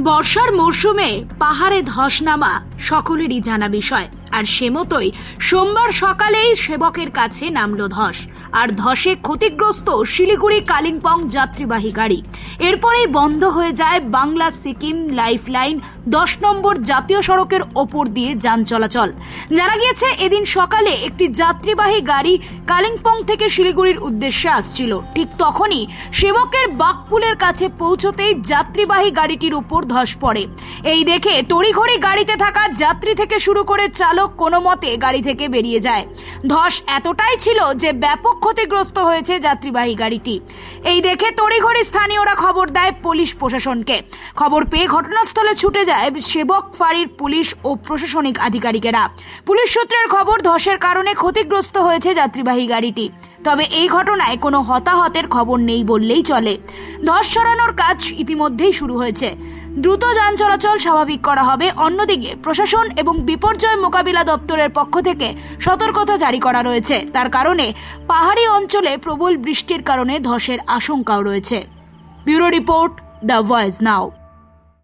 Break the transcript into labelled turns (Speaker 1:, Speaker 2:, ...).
Speaker 1: বর্ষার মরশুমে পাহাড়ে ধস নামা সকলেরই জানা বিষয়। আর সে মতোই সোমবার সকালেই সেবকের কাছে নামলো ধস। আর ধসে ক্ষতিগ্রস্ত শিলিগুড়ি কালিম্পং যাত্রীবাহী গাড়ি। এরপরেই বন্ধ হয়ে যায় বাংলা সিকিম লাইফলাইন, দশ নম্বর জাতীয় সড়কের ওপর দিয়ে যান চলাচল। জানা গিয়েছে, এদিন সকালে একটি যাত্রীবাহী গাড়ি কালিম্পং থেকে শিলিগুড়ির উদ্দেশ্যে আসছিল। ঠিক তখনই সেবকের বাকপুলের কাছে পৌঁছতেই যাত্রীবাহী গাড়িটির উপর ধস পড়ে। এই দেখে তড়িঘড়ি গাড়িতে থাকা যাত্রী থেকে শুরু করে চালক কোনো মতে গাড়ি থেকে বেরিয়ে যায়। ধস এতটাই ছিল যে ব্যাপক ক্ষতিগ্রস্ত হয়েছে যাত্রীবাহী গাড়িটি। এই দেখে তড়িঘড়ি স্থানীয়রা খবর দেয় পুলিশ প্রশাসনকে। খবর পেয়ে ঘটনাস্থলে ছুটে যায় সেবক, ফাঁড়ির পুলিশ ও প্রশাসনিক আধিকারিকেরা। পুলিশ সূত্রের খবর, ধসের কারণে ক্ষতিগ্রস্ত হয়েছে যাত্রীবাহী গাড়িটি। তবে এই ঘটনায় কোনো হতাহতের খবর নেই বললেই চলে। ধস সরানোর কাজ ইতিমধ্যেই শুরু হয়েছে। দ্রুত যান চলাচল স্বাভাবিক করা হবে। অন্যদিকে প্রশাসন এবং বিপর্যয় মোকাবিলা দপ্তরের পক্ষ থেকে সতর্কতা জারি করা রয়েছে। তার কারণে পাহাড়ি অঞ্চলে প্রবল বৃষ্টির কারণে ধসের আশঙ্কাও রয়েছে। Bureau report the voice now.